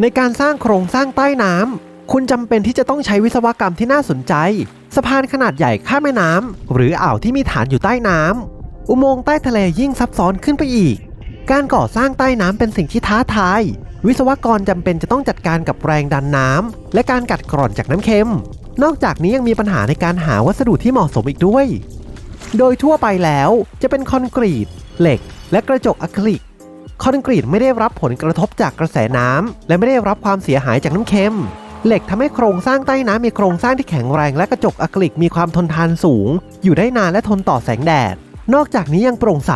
ในการสร้างโครงสร้างใต้น้ำคุณจำเป็นที่จะต้องใช้วิศวกรรมที่น่าสนใจ สะพานขนาดใหญ่ข้ามแม่น้ำหรืออ่าวที่มีฐานอยู่ใต้น้ำอุโมงค์ใต้ทะเลยิ่งซับซ้อนขึ้นไปอีก การก่อสร้างใต้น้ำเป็นสิ่งที่ท้าทาย วิศวกรจำเป็นจะต้องจัดการกับแรงดันน้ำและการกัดกร่อนจากน้ำเค็ม นอกจากนี้ยังมีปัญหาในการหาวัสดุที่เหมาะสมอีกด้วย โดยทั่วไปแล้วจะเป็นคอนกรีต เหล็ก และกระจกอะคริลิก คอนกรีตไม่ได้รับผลกระทบจากกระแสน้ำและไม่ได้รับความเสียหายจากน้ำเค็ม เหล็กทำให้โครงสร้างใต้น้ำมีโครงสร้างที่แข็งแรงและกระจกอะคริลิกมีความทนทานสูง อยู่ได้นานและทนต่อแสงแดด นอกจากนี้ยังโปร่งใส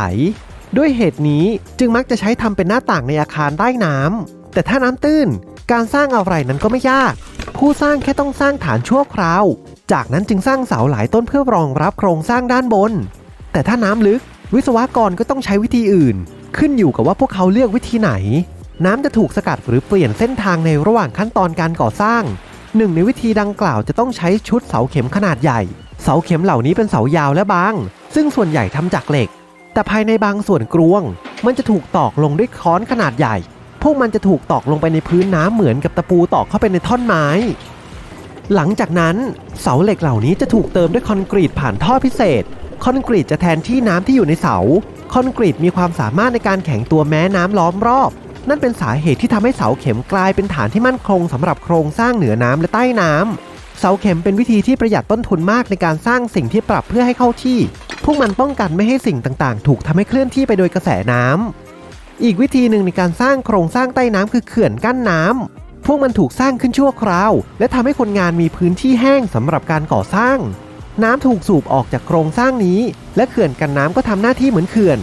ด้วยเหตุนี้จึงมักจะใช้ทำเป็นหน้าต่างในอาคารใต้น้ำแต่ถ้าน้ำตื้น การสร้างอะไรนั้นก็ไม่ยาก ผู้สร้างแค่ต้องสร้างฐานชั่วคราว จากนั้นจึงสร้างเสาหลายต้นเพื่อรองรับโครงสร้างด้านบน แต่ถ้าน้ำลึก วิศวกรก็ต้องใช้วิธีอื่น ขึ้นอยู่กับว่าพวกเขาเลือกวิธีไหน น้ำจะถูกสกัดหรือเปลี่ยนเส้นทางในระหว่างขั้นตอนการก่อสร้าง หนึ่งในวิธีดังกล่าวจะต้องใช้ชุดเสาเข็มขนาดใหญ่ เสาเข็มเหล่านี้เป็นเสายาวและบาง ซึ่งส่วนใหญ่ทำจากเหล็ก แต่ภายในบางส่วนกรวง มันจะถูกตอกลงด้วยค้อนขนาดใหญ่ พวกมันจะถูกตอกลงไปในพื้นน้ำเหมือนกับตะปูตอกเข้าไปในท่อนไม้ หลังจากนั้น เสาเหล็กเหล่านี้จะถูกเติมด้วยคอนกรีตผ่านท่อพิเศษ คอนกรีตจะแทนที่น้ำที่อยู่ในเสา คอนกรีตมีความสามารถในการแข็งตัวแม้น้ำล้อมรอบ นั่นเป็นสาเหตุที่ทำให้เสาเข็มกลายเป็นฐานที่มั่นคงสำหรับโครงสร้างเหนือน้ำและใต้น้ำเสาเข็มเป็นวิธีที่ประหยัดต้นทุนมากในการสร้างสิ่งที่ปรับเพื่อให้เข้าที่ พวกมันป้องกันไม่ให้สิ่งต่างๆ ถูกทำให้เคลื่อนที่ไปโดยกระแสน้ำอีกวิธีหนึ่งในการสร้างโครงสร้างใต้น้ำคือเขื่อนกั้นน้ำพวกมันถูกสร้างขึ้นชั่วคราว และทำให้คนงานมีพื้นที่แห้งสำหรับการก่อสร้าง น้ำถูกสูบออกจากโครงสร้างนี้ และเขื่อนกันน้ำก็ทำหน้าที่เหมือนเขื่อน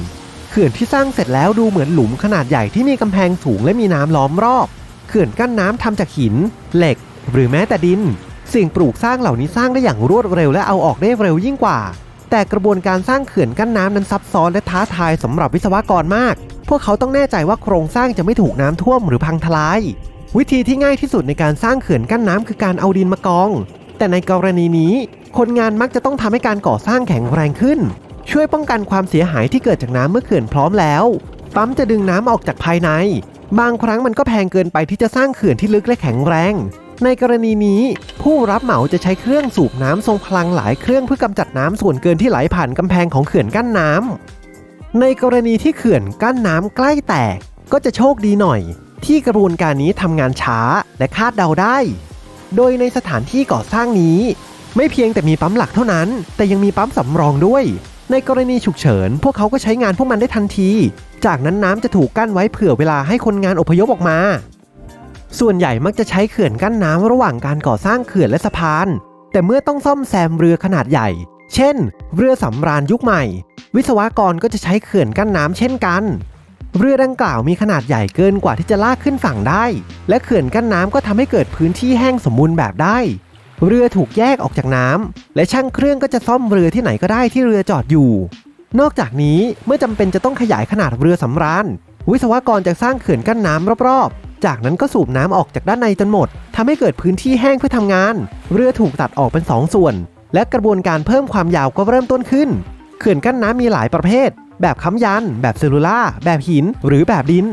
เขื่อนที่สร้างเสร็จแล้วดูเหมือนหลุมขนาดใหญ่ที่มีกำแพงสูงและมีน้ำล้อมรอบ เขื่อนกั้นน้ำทำจากหิน เหล็ก หรือแม้แต่ดิน สิ่งปลูกสร้างเหล่านี้สร้างได้อย่างรวดเร็วและเอาออกได้เร็วยิ่งกว่า แต่กระบวนการสร้างเขื่อนกั้นน้ำนั้นซับซ้อนและท้าทายสำหรับวิศวกรมาก พวกเขาต้องแน่ใจว่าโครงสร้างจะไม่ถูกน้ำท่วมหรือพังทลาย วิธีที่ง่ายที่สุดในการสร้างเขื่อนกั้นน้ำคือการเอาดินมากอง แต่ในกรณีนี้ คนงานมักจะต้องทำให้การก่อสร้างแข็งแรงขึ้น ช่วยป้องกันความเสียหายที่เกิดจากน้ำเมื่อเขื่อนพร้อมแล้ว ปั๊มจะดึงน้ำออกจากภายใน บางครั้งมันก็แพงเกินไปที่จะสร้างเขื่อนที่ลึกและแข็งแรง ในกรณีนี้ ผู้รับเหมาจะใช้เครื่องสูบน้ำทรงพลังหลายเครื่องเพื่อกำจัดน้ำส่วนเกินที่ไหลผ่านกำแพงของเขื่อนกั้นน้ำในกรณีที่เขื่อนกั้นน้ำใกล้แตก ก็จะโชคดีหน่อย ที่กระบวนการนี้ทำงานช้าและคาดเดาได้ โดยในสถานที่ก่อสร้างนี้ ไม่เพียงแต่มีปั๊มหลักเท่านั้น แต่ยังมีปั๊มสำรองด้วย ในกรณีฉุกเฉิน พวกเขาก็ใช้งานพวกมันได้ทันที จากนั้นน้ำจะถูกกั้นไว้เผื่อเวลาให้คนงานอพยพออกมา ส่วนใหญ่มักจะใช้เขื่อนกั้นน้ำระหว่างการก่อสร้างเขื่อนและสะพาน แต่เมื่อต้องซ่อมแซมเรือขนาดใหญ่ เช่น เรือสำราญยุคใหม่ วิศวกรก็จะใช้เขื่อนกั้นน้ำเช่นกันเรือดังกล่าวมีขนาดใหญ่เกินกว่าที่จะลากขึ้นฝั่งได้ และเขื่อนกั้นน้ำก็ทำให้เกิดพื้นที่แห้งสมบูรณ์แบบได้ เรือถูกแยกออกจากน้ำและช่างเครื่องก็จะซ่อมเรือที่ไหนก็ได้ที่เรือจอดอยู่ นอกจากนี้เมื่อจำเป็นจะต้องขยายขนาดเรือสำราญ วิศวกรจะสร้างเขื่อนกั้นน้ำรอบๆ จากนั้นก็สูบน้ำออกจากด้านในจนหมดทำให้เกิดพื้นที่แห้งเพื่อทำงาน เรือถูกตัดออกเป็นสองส่วน และกระบวนการเพิ่มความยาวก็เริ่มต้นขึ้น เขื่อนกั้นน้ำมีหลายประเภท แบบค้ำยัน แบบเซลูล่า แบบหิน หรือแบบดิน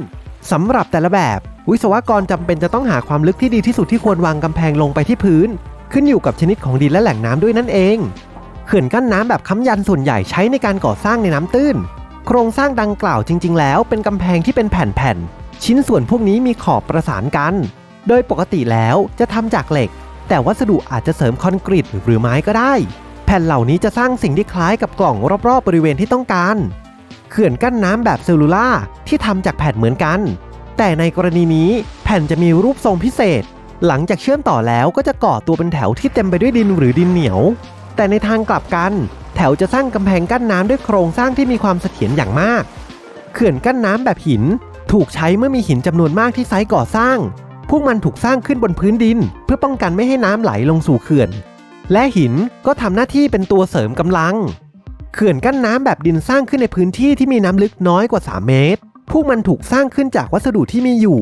สำหรับแต่ละแบบ วิศวกรจำเป็นจะต้องหาความลึกที่ดีที่สุดที่ควรวางกำแพงลงไปที่พื้น ขึ้นอยู่กับชนิดของดินและแหล่งน้ำด้วยนั่นเอง เขื่อนกั้นน้ำแบบค้ำยันส่วนใหญ่ใช้ในการก่อสร้างในน้ำตื้น โครงสร้างดังกล่าวจริง ๆ แล้วเป็นกำแพงที่เป็นแผ่นๆชิ้นส่วนพวกนี้มีขอบประสานกัน โดยปกติแล้วจะทำจากเหล็ก แต่วัสดุอาจจะเสริมคอนกรีตหรือไม้ก็ได้ แผ่นเหล่านี้จะสร้างสิ่งที่คล้ายกับกล่องรอบๆบริเวณที่ต้องการเขื่อนกั้นน้ำแบบเซลลูล่าที่ทำจากแผ่นเหมือนกัน แต่ในกรณีนี้แผ่นจะมีรูปทรงพิเศษ หลังจากเชื่อมต่อแล้วก็จะก่อตัวเป็นแถวที่เต็มไปด้วยดินหรือดินเหนียว แต่ในทางกลับกันแถวจะสร้างกำแพงกั้นน้ำด้วยโครงสร้างที่มีความเสถียรอย่างมาก เขื่อนกั้นน้ำแบบหิน ถูกใช้เมื่อมีหินจำนวนมากที่ไซต์ก่อสร้าง พวกมันถูกสร้างขึ้นบนพื้นดิน เพื่อป้องกันไม่ให้น้ำไหลลงสู่เขื่อน และหินก็ทำหน้าที่เป็นตัวเสริมกำลัง เขื่อนกั้นน้ำแบบดินสร้างขึ้นในพื้นที่ที่มีน้ำลึกน้อยกว่า 3 เมตร พวกมันถูกสร้างขึ้นจากวัสดุที่มีอยู่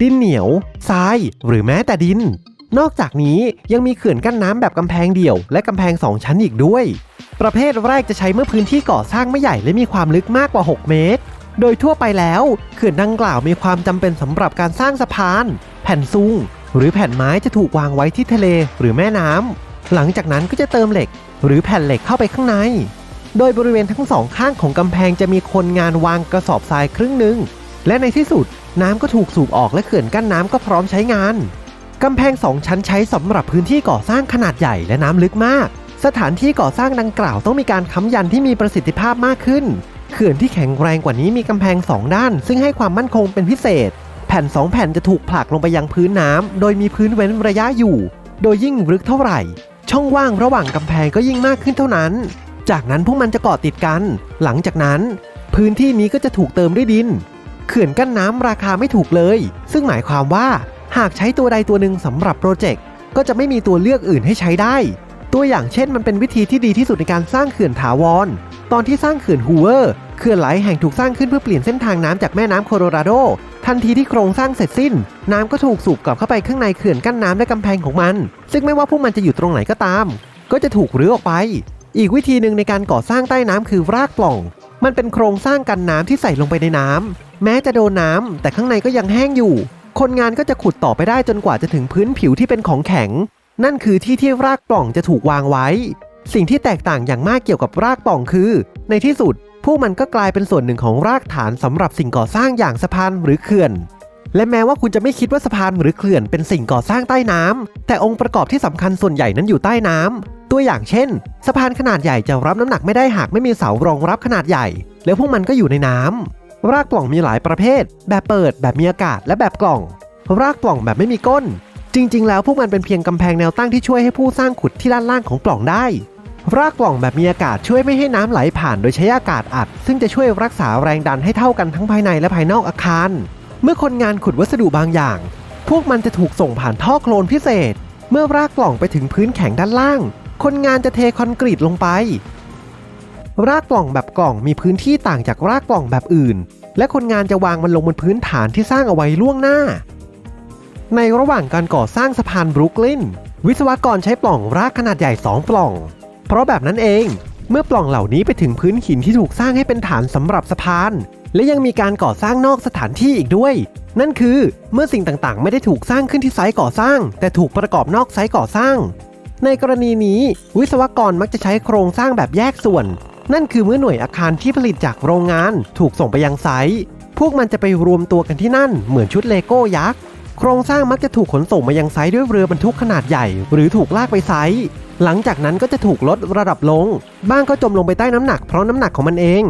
ดินเหนียว ทราย หรือแม้แต่ดิน นอกจากนี้ยังมีเขื่อนกั้นน้ำแบบกำแพงเดี่ยว และกำแพง 2 ชั้นอีกด้วย ประเภทแรกจะใช้เมื่อพื้นที่ก่อสร้างไม่ใหญ่และมีความลึกมากกว่า 6 เมตร โดยทั่วไปแล้วเขื่อนดังกล่าวมีความจำเป็นสำหรับการสร้างสะพาน แผ่นซุง หรือแผ่นไม้จะถูกวางไว้ที่ทะเลหรือแม่น้ำหลังจากนั้นก็จะเติมเหล็ก หรือแผ่นเหล็กเข้าไปข้างในโดยบริเวณทั้งสองข้างของกำแพงจะมีคนงานวางกระสอบทรายครึ่งหนึ่ง และในที่สุดน้ำก็ถูกสูบออกและเขื่อนกั้นน้ำก็พร้อมใช้งานกำแพงสองชั้นใช้สำหรับพื้นที่ก่อสร้างขนาดใหญ่และน้ำลึกมาก สถานที่ก่อสร้างดังกล่าวต้องมีการค้ำยันที่มีประสิทธิภาพมากขึ้น เขื่อนที่แข็งแรงกว่านี้มีกำแพงสองด้าน ซึ่งให้ความมั่นคงเป็นพิเศษ แผ่นสองแผ่นจะถูกผลักลงไปยังพื้นน้ำโดยมีพื้นเว้นระยะอยู่ โดยยิ่งลึกเท่าไหร่ ช่องว่างระหว่างกำแพงก็ยิ่งมากขึ้นเท่านั้น จากนั้นพวกมันจะเกาะติดกัน หลังจากนั้น พื้นที่นี้ก็จะถูกเติมด้วยดิน ขื่อนกั้นน้ำราคาไม่ถูกเลย ซึ่งหมายความว่า หากใช้ตัวใดตัวหนึ่งสำหรับโปรเจกต์ก็จะไม่มีตัวเลือกอื่นให้ใช้ได้ ตัวอย่างเช่นมันเป็นวิธีที่ดีที่สุดในการสร้างเขื่อนถาวร ตอนที่สร้างเขื่อนฮูเวอร์เขื่อนไหลแห่งถูกสร้างขึ้นเพื่อเปลี่ยนเส้นทางน้ำจากแม่น้ำโคโลราโด ทันทีที่โครงสร้างเสร็จสิ้น น้ำก็ถูกสูบกลับเข้าไปข้างในเขื่อนกั้นน้ำและกำแพงของมัน ซึ่งไม่ว่าพวกมันจะอยู่ตรงไหนก็ตาม ก็จะถูกรื้อออกไป อีกวิธีหนึ่งในการก่อสร้างใต้น้ำคือรากปล่อง มันเป็นโครงสร้างกันน้ำที่ใส่ลงไปในน้ำแม้จะโดนน้ำแต่ข้างในก็ยังแห้งอยู่ คนงานก็จะขุดต่อไปได้จนกว่าจะถึงพื้นผิวที่เป็นของแข็ง นั่นคือที่ที่รากปล่องจะถูกวางไว้ สิ่งที่แตกต่างอย่างมากเกี่ยวกับรากปล่องคือ ในที่สุด พวกมันก็กลายเป็นส่วนหนึ่งของรากฐานสำหรับสิ่งก่อสร้างอย่างสะพานหรือเขื่อนและแม้ว่าคุณจะไม่คิดว่าสะพานหรือเขื่อนเป็นสิ่งก่อสร้างใต้น้ำแต่องค์ประกอบที่สำคัญส่วนใหญ่นั้นอยู่ใต้น้ำ ตัวอย่างเช่น สะพานขนาดใหญ่จะรับน้ำหนักไม่ได้หากไม่มีเสารองรับขนาดใหญ่ แล้วพวกมันก็อยู่ในน้ำรากปล่องมีหลายประเภท แบบเปิด แบบมีอากาศ และแบบกล่อง รากปล่องแบบไม่มีก้น จริง ๆ แล้วพวกมันเป็นเพียงกำแพงแนวตั้งที่ช่วยให้ผู้สร้างขุดที่ด้านล่างของปล่องได้ รากปล่องแบบมีอากาศช่วยไม่ให้น้ำไหลผ่านโดยใช้อากาศอัด ซึ่งจะช่วยรักษาแรงดันให้เท่ากันทั้งภายในและภายนอกอาคาร เมื่อคนงานขุดวัสดุบางอย่าง พวกมันจะถูกส่งผ่านท่อโคลนพิเศษ เมื่อรากปล่องไปถึงพื้นแข็งด้านล่าง คนงานจะเทคอนกรีตลงไป รากปล่องแบบกล่องมีพื้นที่ต่างจากรากปล่องแบบอื่น และคนงานจะวางมันลงบนพื้นฐานที่สร้างเอาไว้ล่วงหน้า ในระหว่างการก่อสร้างสะพานบรุกลินวิศวกรใช้ปล่องรากขนาดใหญ่ 2 ปล่อง เพราะแบบนั้นเองเมื่อปล่องเหล่านี้ไปถึงพื้นหินที่ถูกสร้างให้เป็นฐานสำหรับสะพาน และยังมีการก่อสร้างนอกสถานที่อีกด้วย นั่นคือเมื่อสิ่งต่างๆ ไม่ได้ถูกสร้างขึ้นที่ไซต์ก่อสร้าง แต่ถูกประกอบนอกไซต์ก่อสร้าง ในกรณีนี้วิศวกรมักจะใช้โครงสร้างแบบแยกส่วน นั่นคือเมื่อหน่วยอาคารที่ผลิตจากโรงงาน ถูกส่งไปยังไซต์พวกมันจะไปรวมตัวกันที่นั่นเหมือนชุดเลโก้ยักษ์โครงสร้างมักจะถูกขนส่งมายังไซต์ด้วยเรือบรรทุกขนาดใหญ่ หรือถูกลากไปไซต์หลังจากนั้นก็จะถูกลดระดับลง บ้างก็จมลงไปใต้น้ำหนักเพราะน้ำหนักของมันเอง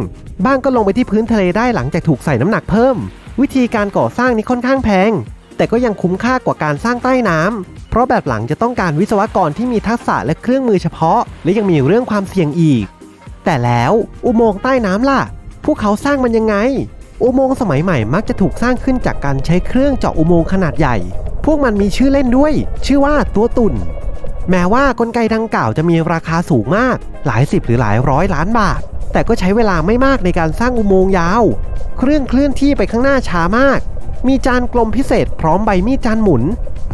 บ้างก็ลงไปที่พื้นทะเลได้หลังจากถูกใส่น้ำหนักเพิ่ม วิธีการก่อสร้างนี้ค่อนข้างแพง แต่ก็ยังคุ้มค่ากว่าการสร้างใต้น้ำ เพราะแบบหลังจะต้องการวิศวกรที่มีทักษะและเครื่องมือเฉพาะ และยังมีเรื่องความเสี่ยงอีก แต่แล้วอุโมงค์ใต้น้ำล่ะ พวกเขาสร้างมันยังไง อุโมงค์สมัยใหม่มักจะถูกสร้างขึ้นจากการใช้เครื่องเจาะอุโมงค์ขนาดใหญ่ พวกมันมีชื่อเล่นด้วย ชื่อว่าตัวตุ่น แม้ว่ากลไกดังกล่าวจะมีราคาสูงมาก หลายสิบหรือหลายร้อยล้านบาท แต่ก็ใช้เวลาไม่มากในการสร้างอุโมงค์ยาว เครื่องเคลื่อนที่ไปข้างหน้าช้ามาก มีจานกลมพิเศษพร้อมใบมีดจานหมุน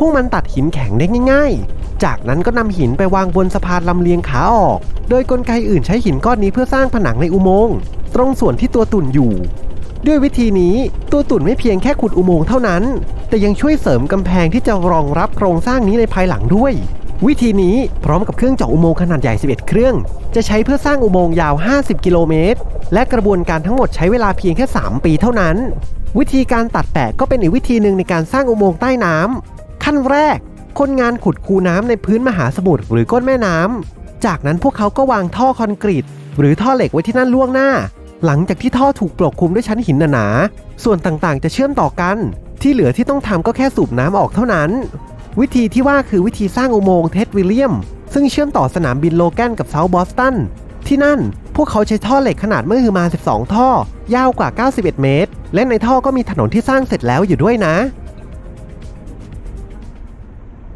พวกมันตัดหินแข็งได้ง่ายๆ จากนั้นก็นำหินไปวางบนสะพานลำเลียงขาออก โดยกลไกอื่นใช้หินก้อนนี้เพื่อสร้างผนังในอุโมงค์ตรงส่วนที่ตัวตุ่นอยู่ ด้วยวิธีนี้ตัวตุ่นไม่เพียงแค่ขุดอุโมงค์เท่านั้น แต่ยังช่วยเสริมกำแพงที่จะรองรับโครงสร้างนี้ในภายหลังด้วย วิธีนี้พร้อมกับเครื่องเจาะอุโมงค์ขนาดใหญ่ 11 เครื่อง จะใช้เพื่อสร้างอุโมงค์ยาว 50 กิโลเมตร และกระบวนการทั้งหมดใช้เวลาเพียงแค่ 3 ปีเท่านั้น วิธีการตัดแปะก็เป็นอีกวิธีหนึ่งในการสร้างอุโมงค์ใต้น้ำ ขั้นแรก คนงานขุดคูน้ำในพื้นมหาสมุทรหรือก้นแม่น้ำ จากนั้นพวกเขาก็วางท่อคอนกรีต หรือท่อเหล็กไว้ที่นั่นล่วงหน้า หลังจากที่ท่อถูกปกคลุมด้วยชั้นหินหนาๆส่วนต่างๆ จะเชื่อมต่อกัน ที่เหลือที่ต้องทำก็แค่สูบน้ำออกเท่านั้น วิธีที่ว่าคือวิธีสร้างอุโมงค์เท็ดวิลเลียม ซึ่งเชื่อมต่อสนามบินโลแกนกับเซาท์บอสตันที่นั่นพวกเขาใช้ท่อเหล็กขนาดเมื่อฮือมา 12 ท่อ ยาวกว่า 91 เมตร และในท่อก็มีถนนที่สร้างเสร็จแล้วอยู่ด้วยนะ